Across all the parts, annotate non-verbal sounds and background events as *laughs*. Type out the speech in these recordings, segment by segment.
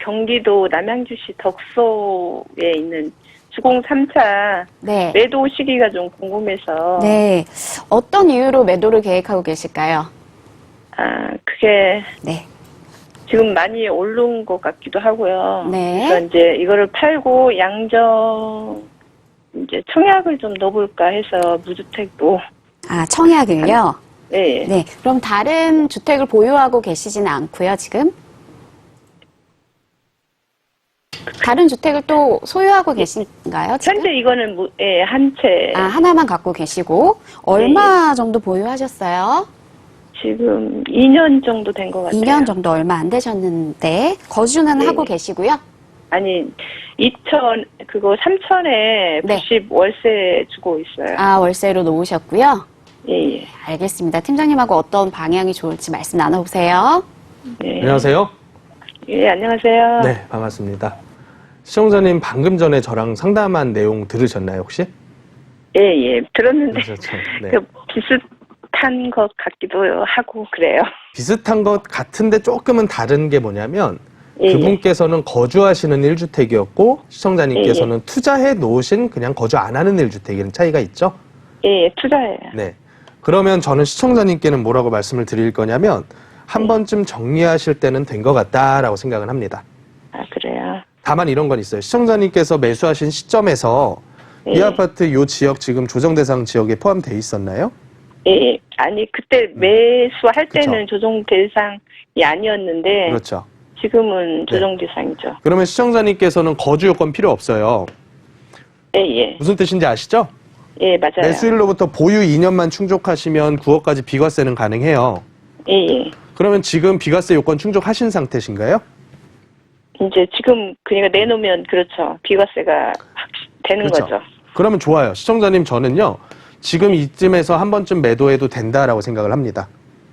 경기도 남양주시 덕소에 있는 주공 3차 네. 매도 시기가 좀 궁금해서 네. 어떤 이유로 매도를 계획하고 계실까요? 아 그게 네. 지금 많이 오른 것 같기도 하고요. 네. 그래서 이제 이거를 팔고 양정 이제 청약을 좀 넣어볼까 해서 무주택도 아, 청약을요? 네. 네. 그럼 다른 주택을 보유하고 계시지는 않고요, 지금? 다른 주택을 또 소유하고 계신가요, 지금? 현재 이거는 무, 예, 한 채. 아, 하나만 갖고 계시고 얼마 정도 보유하셨어요? 지금 2년 정도 된 것 같아요. 2년 정도 얼마 안 되셨는데 거주는 네. 하고 계시고요. 아니 2천 그거 3천에 네. 90 월세 주고 있어요. 아, 월세로 놓으셨고요. 예, 예. 알겠습니다. 팀장님하고 어떤 방향이 좋을지 말씀 나눠보세요. 네. 안녕하세요. 예, 안녕하세요. 네, 반갑습니다. 시청자님 방금 전에 저랑 상담한 내용 들으셨나요, 혹시? 예, 예. 들었는데 그렇죠. 네. 그 비슷한 것 같기도 하고 그래요. 비슷한 것 같은데 조금은 다른 게 뭐냐면 예, 그분께서는 거주하시는 1주택이었고 시청자님께서는 투자해 놓으신 그냥 거주 안 하는 1주택이라는 차이가 있죠? 예, 예, 투자예요. 네. 그러면 저는 시청자님께는 뭐라고 말씀을 드릴 거냐면 한 번쯤 정리하실 때는 된 것 같다라고 생각을 합니다. 아, 그래요. 다만 이런 건 있어요. 시청자님께서 매수하신 시점에서 이 예. 아파트 요 지역 지금 조정 대상 지역에 포함돼 있었나요? 예, 예. 아니 그때 매수할 음. 그쵸. 때는 조정 대상이 아니었는데 그렇죠. 지금은 네. 조정 대상이죠. 그러면 시청자님께서는 거주 요건 필요 없어요. 예, 예. 무슨 뜻인지 아시죠? 예, 맞아요. 매수일로부터 보유 2년만 충족하시면 9억까지 비과세는 가능해요. 예, 예. 그러면 지금 비과세 요건 충족하신 상태신가요? 이제 지금 그러니까 내놓으면 그렇죠. 비과세가 확 되는 그렇죠. 거죠. 그러면 좋아요. 시청자님 저는요. 지금 이쯤에서 한 번쯤 매도해도 된다라고 생각을 합니다.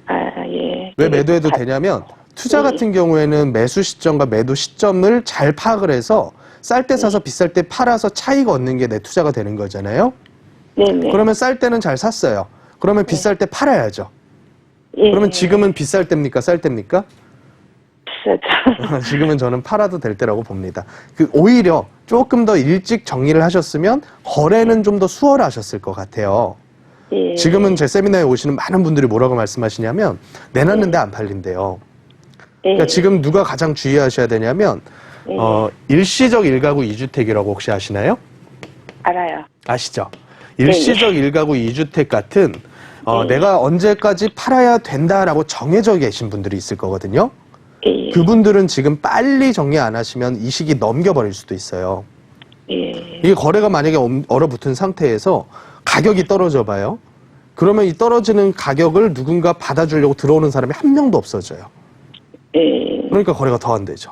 아, 예. 왜 예. 매도해도 아, 되냐면 투자 예. 같은 경우에는 매수 시점과 매도 시점을 잘 파악을 해서 쌀 때 사서 비쌀 때 팔아서 차익 얻는 게 내 투자가 되는 거잖아요. 네, 네. 그러면 쌀 때는 잘 샀어요. 그러면 비쌀 때 팔아야죠. 예, 그러면 예. 지금은 비쌀 때입니까? 쌀 때입니까? 비싸죠. 지금은 저는 팔아도 될 때라고 봅니다. 그 오히려 조금 더 일찍 정리를 하셨으면 거래는 좀 더 수월하셨을 것 같아요. 예. 지금은 제 세미나에 오시는 많은 분들이 뭐라고 말씀하시냐면 내놨는데 안 팔린대요. 예. 그러니까 지금 누가 가장 주의하셔야 되냐면 예. 어, 일시적 일가구 이주택이라고 혹시 아시나요? 알아요. 아시죠? 일시적 일가구 이주택 같은 어, 네. 내가 언제까지 팔아야 된다라고 정해져 계신 분들이 있을 거거든요. 예. 그분들은 지금 빨리 정리 안 하시면 이 시기 넘겨버릴 수도 있어요. 예. 이게 거래가 만약에 엄- 얼어붙은 상태에서 가격이 떨어져 봐요. 그러면 이 떨어지는 가격을 누군가 받아주려고 들어오는 사람이 한 명도 없어져요. 예. 그러니까 거래가 더 안 되죠.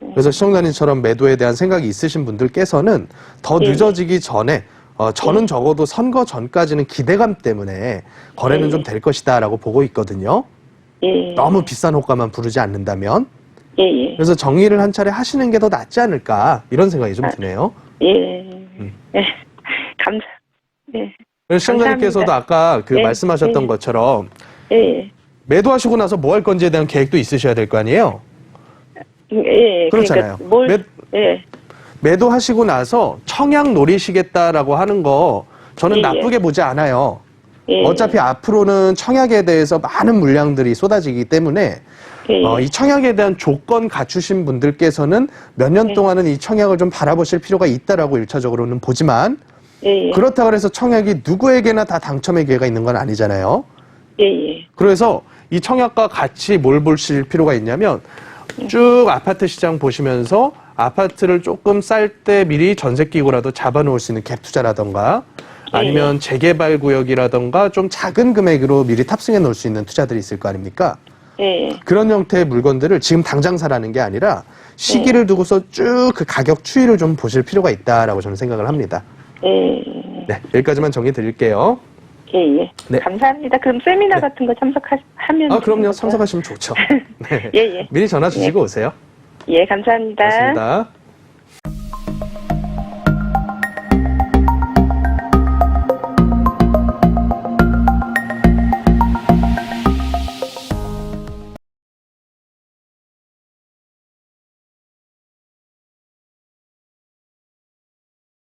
그래서 시청자님처럼 매도에 대한 생각이 있으신 분들께서는 더 예. 늦어지기 전에 어, 저는 적어도 선거 전까지는 기대감 때문에 거래는 예. 좀될 것이다라고 보고 있거든요. 예. 너무 비싼 호가만 부르지 않는다면 예. 예. 그래서 정리를 한 차례 하시는 게 더 낫지 않을까 이런 생각이 좀 드네요. 예. 음. 예. *laughs* 감사. 예. 그래서 시청자님께서도 아까 그 네, 말씀하셨던 네. 것처럼 예. 매도하시고 나서 뭐 할 건지에 대한 계획도 있으셔야 될 거 아니에요? 예. 그렇잖아요. 그러니까 뭘 매- 예. 매도하시고 나서 청약 노리시겠다라고 하는 거 저는 예, 예. 나쁘게 보지 않아요. 예. 어차피 앞으로는 청약에 대해서 많은 물량들이 쏟아지기 때문에 예. 어, 이 청약에 대한 조건 갖추신 분들께서는 몇년 네. 동안은 이 청약을 좀 바라보실 필요가 있다라고 일차적으로는 보지만 예. 예. 그렇다고 해서 청약이 누구에게나 다 당첨의 기회가 있는 건 아니잖아요. 예. 예. 그래서 이 청약과 같이 뭘 보실 필요가 있냐면 쭉 아파트 시장 보시면서 아파트를 조금 쌀 때 미리 전세 끼고라도 잡아놓을 수 있는 갭 투자라던가 아니면 재개발 구역이라던가 좀 작은 금액으로 미리 탑승해 놓을 수 있는 투자들이 있을 거 아닙니까? 예. 그런 형태의 물건들을 지금 당장 사라는 게 아니라 시기를 두고서 쭉 그 가격 추이를 좀 보실 필요가 있다라고 저는 생각을 합니다. 예. 네, 여기까지만 정리 드릴게요. 예. 예. 네. 감사합니다. 그럼 세미나 같은 거 참석하면 아, 그럼요. 참석하시면 좋죠. *laughs* 네. 예, 예. 미리 전화 주시고 오세요. 예, 감사합니다. 고맙습니다.